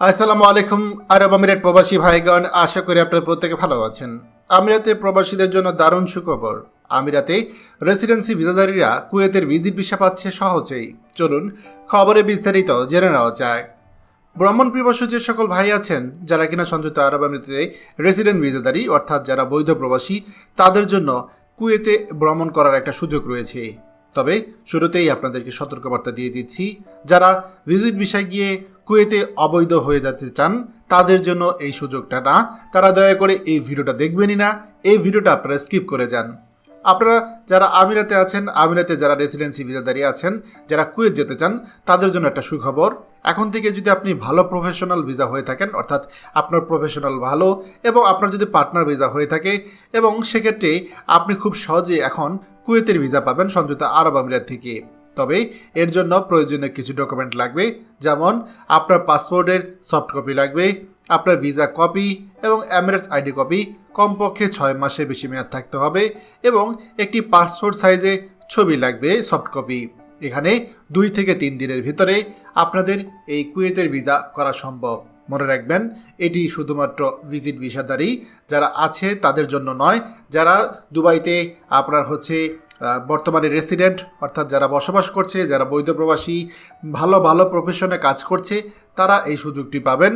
আসসালামু আলাইকুম, আরব আমিরাত প্রবাসী ভাইগণ, আশা করি আপনারা প্রত্যেকে ভালো আছেন। আমিরাতে প্রবাসীদের জন্য দারুণ সুখবর। আমিরাতে রেসিডেন্সি ভিসাদারীরা কুয়েতের ভিজিট ভিসা পাচ্ছে সহজেই। চলুন খবরে বিস্তারিত জেনে নেওয়া যায় ভ্রমণ পিপাসু যে সকল ভাই আছেন, যারা কিনা সংযুক্ত আরব আমিরাতে রেসিডেন্ট ভিসাদারি অর্থাৎ যারা বৈধ প্রবাসী, তাদের জন্য কুয়েতে ভ্রমণ করার একটা সুযোগ রয়েছে। তবে শুরুতেই আপনাদেরকে সতর্কবার্তা দিয়ে দিচ্ছি, যারা ভিজিট বিষয় গিয়ে কুয়েতে অবৈধ হয়ে যেতে চান, তাদের জন্য এই সুযোগটা না। তারা দয়া করে এই ভিডিওটা দেখবেনই না। এই ভিডিওটা আপনারা স্কিপ করে যান। আপনারা যারা আমিরাতে আছেন, আমিরাতে যারা রেসিডেন্সি ভিসাদারি আছেন, যারা কুয়েত যেতে চান, তাদের জন্য একটা সুখবর। এখন থেকে যদি আপনি ভালো প্রফেশনাল ভিসা হয়ে থাকেন, অর্থাৎ আপনার প্রফেশনাল ভালো এবং আপনার যদি পার্টনার ভিসা হয়ে থাকে এবং সেক্ষেত্রে আপনি খুব সহজে এখন কুয়েতের ভিসা পাবেন, সংযুক্ত আরব আমিরাত থেকে। তবে এর জন্য প্রয়োজনীয় কিছু ডকুমেন্ট লাগবে, যেমন আপনার পাসপোর্টের সফট কপি লাগবে, আপনার ভিসা কপি এবং এমিরেটস আইডি কপি কমপক্ষে ছয় মাসের বেশি মেয়াদ থাকতে হবে এবং একটি পাসপোর্ট সাইজে ছবি লাগবে সফট কপি এখানে দুই থেকে তিন দিনের ভিতরে আপনাদের এই কুয়েতের ভিসা করা সম্ভব। মনে রাখবেন, এটি শুধুমাত্র ভিজিট ভিসাদারি যারা আছে তাদের জন্য নয়, যারা দুবাইতে আপনার হচ্ছে বর্তমানে রেসিডেন্ট অর্থাৎ যারা বসবাস করছে, যারা বৈধ প্রবাসী, ভালো ভালো প্রফেশনে কাজ করছে, তারা এই সুযোগটি পাবেন।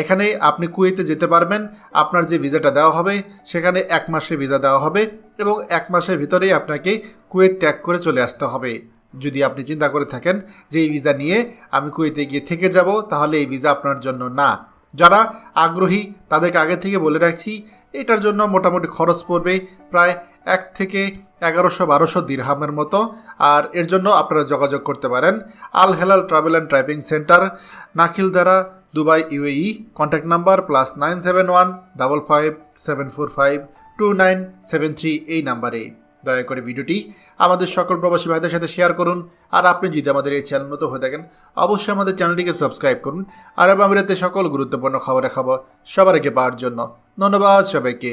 এখানে আপনি কুয়েতে যেতে পারবেন, আপনার যে ভিসাটা দেওয়া হবে, সেখানে এক মাসের ভিসা দেওয়া হবে এবং এক মাসের ভিতরেই আপনাকে কুয়েত ত্যাগ করে চলে আসতে হবে। যদি আপনি চিন্তা করে থাকেন যে এই ভিসা নিয়ে আমি কুয়েতে গিয়ে থেকে যাব, তাহলে এই ভিসা আপনার জন্য না। যারা আগ্রহী, তাদেরকে আগে থেকে বলে রাখছি, এটার জন্য মোটামুটি খরচ পড়বে প্রায় এক থেকে এগারোশো বারোশো দিরহামের মতো। আর এর জন্য আপনারা যোগাযোগ করতে পারেন। Al Helal travel and driving centre নাকিল দ্বারা Dubai, UAE contact number plus nine seven one double five seven four five two nine seven three এই নাম্বারে। দয়া করে ভিডিওটি আমাদের সকল প্রবাসী ভাইদের সাথে শেয়ার করুন। আর আপনি যদি আমাদের এই চ্যানেল মতো হয়ে থাকেন, অবশ্যই আমাদের চ্যানেলটিকে সাবস্ক্রাইব করুন। আরব আমিরাতে সকল গুরুত্বপূর্ণ খবরের খবর সবার আগে পাওয়ার জন্য। ধন্যবাদ সবাইকে।